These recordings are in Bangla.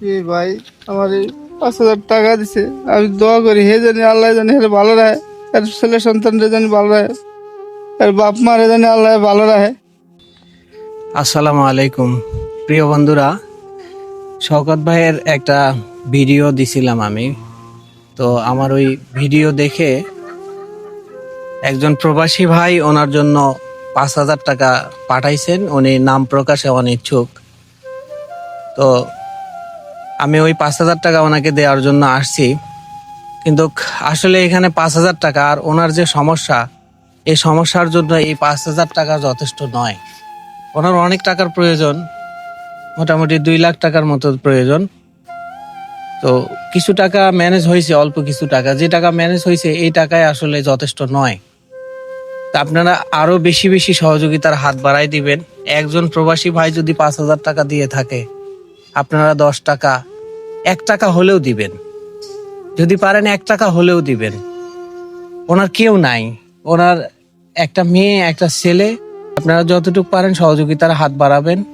কি ভাই, আমার এই পাঁচ হাজার টাকা দিছে। আমি দোয়া করি, হে জানি আল্লাহ জানি হে ভালো রাখে এর ছেলে সন্তানরে জানি ভালো রাখে এর বাপ মারে জানি আল্লাহ ভালো রাখে আসসালামু আলাইকুম। প্রিয় বন্ধুরা, শওকত ভাইয়ের একটা ভিডিও দিছিলাম আমি। তো আমার ওই ভিডিও দেখে একজন প্রবাসী ভাই ওনার জন্য পাঁচ হাজার টাকা পাঠাইছেন। উনি নাম প্রকাশে অনিচ্ছুক। তো আমি ওই পাঁচ হাজার টাকা ওনাকে দেওয়ার জন্য আসছি। কিন্তু আসলে এখানে পাঁচ হাজার টাকা আর ওনার যে সমস্যা, এই সমস্যার জন্য এই পাঁচ হাজার টাকা যথেষ্ট নয়। ওনার অনেক টাকার প্রয়োজন, মোটামুটি দুই লাখ টাকার মতো প্রয়োজন। তো কিছু টাকা ম্যানেজ হয়েছে, অল্প কিছু টাকা। যে টাকা ম্যানেজ হয়েছে, এই টাকায় আসলে যথেষ্ট নয়। তা আপনারা আরও বেশি বেশি সহযোগিতার হাত বাড়াই দিবেন। একজন প্রবাসী ভাই যদি পাঁচ হাজার টাকা দিয়ে থাকে আপনারা দশ টাকা, এক টাকা হলেও দিবেন। যদি পারেন এক টাকা হলেও দিবেন। ওনার কেউ নাই। ওনার একটা মেয়ে, একটা ছেলে, আপনারা যতটুকু পারেন সহযোগিতার হাত বাড়াবেন।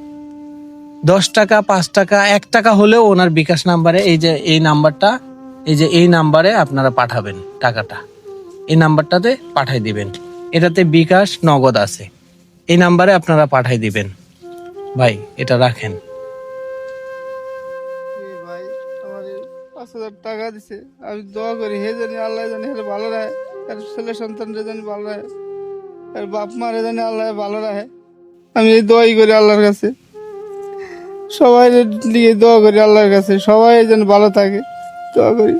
দশ টাকা, পাঁচ টাকা, এক টাকা হলেও ওনার বিকাশ নাম্বারে, এই যে এই নাম্বারটা, এই যে এই নাম্বারে আপনারা পাঠাবেন টাকাটা। এই নাম্বারটাতে পাঠাই দিবেন। এটাতে বিকাশ নগদ আছে। এই নাম্বারে আপনারা পাঠাই দিবেন। ভাই, এটা রাখেন। হাজার টাকা দিছে। আমি দোয়া করি, হে জানি আল্লাহ জানি হে ভালো রাখে এর ছেলে সন্তানরে জানি ভালো রাখে এর বাপ মারে জানি আল্লাহ ভালো রাখে আমি এই দোয়াই করি আল্লাহর কাছে। সবাই নিয়ে দোয়া করি আল্লাহর কাছে, সবাই যেন ভালো থাকে, দোয়া করি।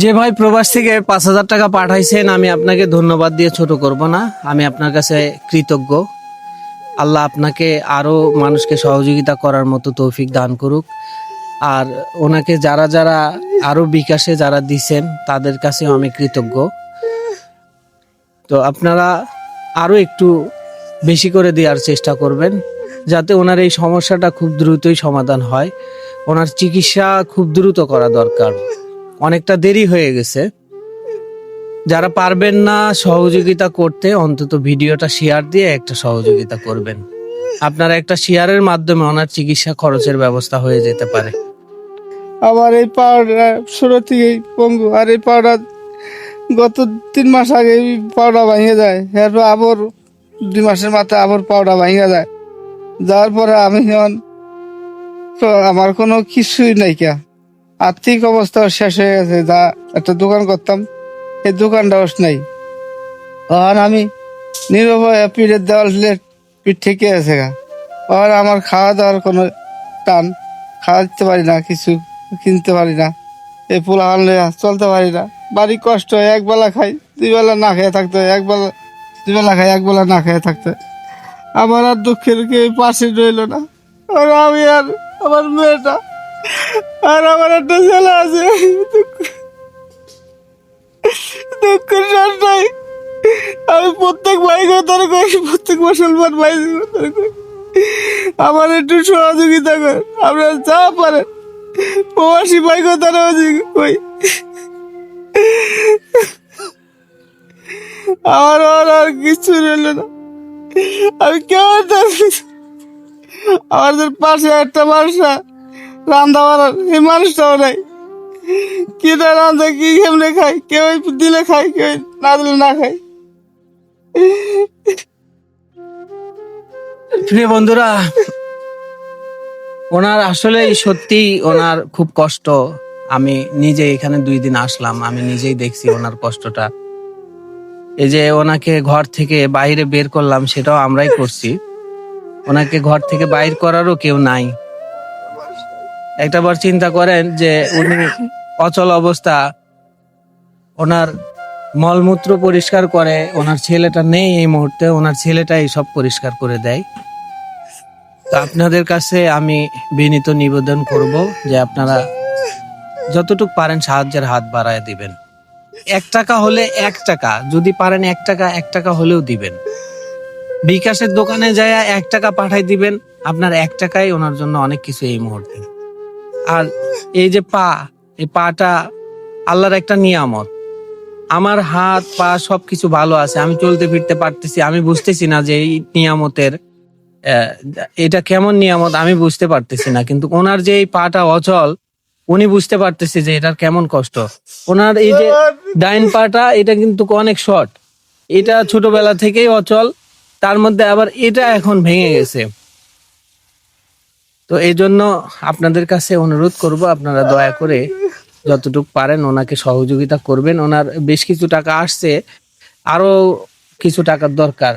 যে ভাই প্রবাস থেকে পাঁচ হাজার টাকা পাঠাইছেন, আমি আপনাকে ধন্যবাদ দিয়ে ছোট করব না। আমি আপনার কাছে কৃতজ্ঞ। আল্লাহ আপনাকে আরও মানুষকে সহযোগিতা করার মতো তৌফিক দান করুক। আর ওনাকে যারা যারা আরও বিকাশে যারা দিছেন, তাদের কাছেও আমি কৃতজ্ঞ। তো আপনারা আরও একটু বেশি করে দেওয়ার চেষ্টা করবেন, যাতে ওনার এই সমস্যাটা খুব দ্রুতই সমাধান হয়। ওনার চিকিৎসা খুব দ্রুত করা দরকার। অনেকটা দেরি হয়ে গেছে। যারা পারবেন না সহযোগিতা করতে, অন্তত ভিডিওটা শেয়ার দিয়ে একটা সহযোগিতা করবেন। আপনারা একটা শেয়ারের মাধ্যমে ওনার চিকিৎসা খরচের ব্যবস্থা হয়ে যেতে পারে। আমার এই পাউডার শুরু থেকেই পঙ্গু, আর এই পাউডার গত তিন মাস আগে এই পাউডার ভেঙে যায় এরপর আবার দুই মাসের মাথায় আবার পাউডার ভেঙে যায় যাওয়ার পরে আমি এখন আমার কোনো কিছুই নাই কে। আর্থিক অবস্থা শেষ হয়ে গেছে, যা একটা দোকান করতাম, এই দোকানটাও নাই। আর আমি নিরভয় পিঠের দেওয়াল পিঠ থেকে আছে গা। আমার খাওয়া দাওয়ার কোনো টান, খাওয়া দিতে পারি না কিছু। কিনতে পারি না। এই পোলা আনলে চলতে পারি না। বাড়ি কষ্ট হয় একবেলা খাই, দুই বেলা না খেয়ে থাকতে হয় একবেলা দুই বেলা খাই একবেলা না খেয়ে থাকতে। আমার আর দুঃখের কেউ পাশে রইল না। আর আমি আর আমার মেয়েটা আর আমার একটা ছেলে আছে। দুঃখ- দুঃখের নাই। আমি প্রত্যেক ভাই কথা কই, প্রত্যেক মুসলমান ভাই আমার একটু সহযোগিতা কর আপনারা যা পারেন। প্রবাসী ভাই কথা কই? আমার আর আর কিছু রইল না। আমি কেমন থাকি? আমাদের পাশে একটা মানুষ রান্না বাড়ার এই মানুষটাও নাই। কিনা রান্ধা কি কেমনে খাই কেউ দিলে খাই কেউ না দিলে না খাই প্রিয় বন্ধুরা ওনার আসলে সত্যি ওনার খুব কষ্ট। আমি নিজে এখানে দুই দিন আসলাম, আমি নিজেই দেখছি ওনার কষ্টটা। এই যে ওনাকে ঘর থেকে বাইরে বের করলাম, সেটাও আমরাই করছি। ওনাকে ঘর থেকে বাইর করারও কেউ নাই। একটা বার চিন্তা করেন যে উনি অচল অবস্থা, ওনার মলমূত্র পরিষ্কার করে, ওনার ছেলেটা নেই এই মুহূর্তে, ওনার ছেলেটাই সব পরিষ্কার করে দেয়। তো আপনাদের কাছে আমি বিনীত নিবেদন করব যে আপনারা যতটুকু পারেন সাহায্যের হাত বাড়ায় দিবেন। এক টাকা হলে এক টাকা, যদি পারেন এক টাকা এক টাকা হলেও দিবেন। বিকাশের দোকানে যায় এক টাকা পাঠাই দিবেন, আপনার এক টাকাই ওনার জন্য অনেক কিছু এই মুহূর্তে। আর এই যে পা, এই পাটা আল্লাহর একটা নিয়ামত। আমার হাত, পা সবকিছু ভালো আছে, আমি চলতে ফিরতে পারতেছি, আমি বুঝতেছি না যে এই নিয়ামতের এটা কেমন নিয়ামত আমি বুঝতে পারতেছি না, কিন্তু ওনার যে এই পাটা অচল, উনি বুঝতে পারতেছে যে এটার কেমন কষ্ট। ওনার এই যে ডাইন পাটা, এটা কিন্তু অনেক শর্ট। এটা ছোটবেলা থেকেই অচল, তার মধ্যে আবার এটা এখন ভেঙে গেছে। তো এই জন্য আপনাদের কাছে অনুরোধ করব, আপনারা দয়া করে যতটুকু পারেন ওনাকে সহযোগিতা করবেন। ওনার বেশ কিছু টাকা আসছে, আরও কিছু টাকার দরকার।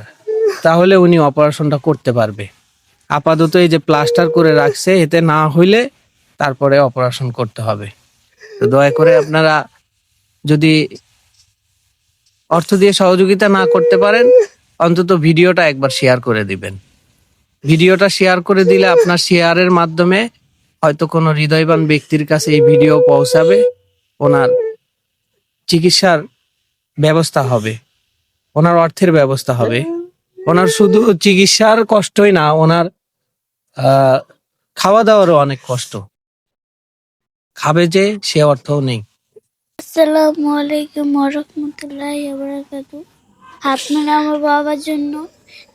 তাহলে উনি অপারেশনটা করতে পারবে। আপাতত এই যে প্লাস্টার করে রাখছে, এতে না হইলে তারপরে অপারেশন করতে হবে। তো দয়া করে আপনারা যদি অর্থ দিয়ে সহযোগিতা না করতে পারেন, অন্তত ভিডিওটা একবার শেয়ার করে দিবেন। ভিডিওটা শেয়ার করে দিলে আপনার শেয়ারের মাধ্যমে হয়তো কোনো হৃদয়বান ব্যক্তির কাছে এই ভিডিও পৌঁছাবে, ওনার চিকিৎসার ব্যবস্থা হবে, ওনার অর্থের ব্যবস্থা হবে। ওনার শুধু চিকিৎসার কষ্টই না, ওনার খাওয়া দাওয়ারও অনেক কষ্ট। খাবে যে, সে অর্থও নেই। আসসালামু আলাইকুম রহমতুল্লাহ আপনারা আমার বাবার জন্য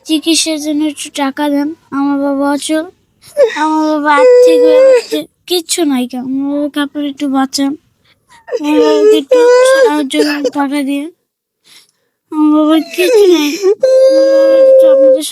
চিকিৎসার জন্য একটু টাকা দেন। আমার বাবা অচল। আমার বাবা আর্থিক কিচ্ছু নাই আমার বাবাকে আপনারা একটু বাঁচান। আমার একটু টাকা দিয়ে। কিছু নেই আপনাদের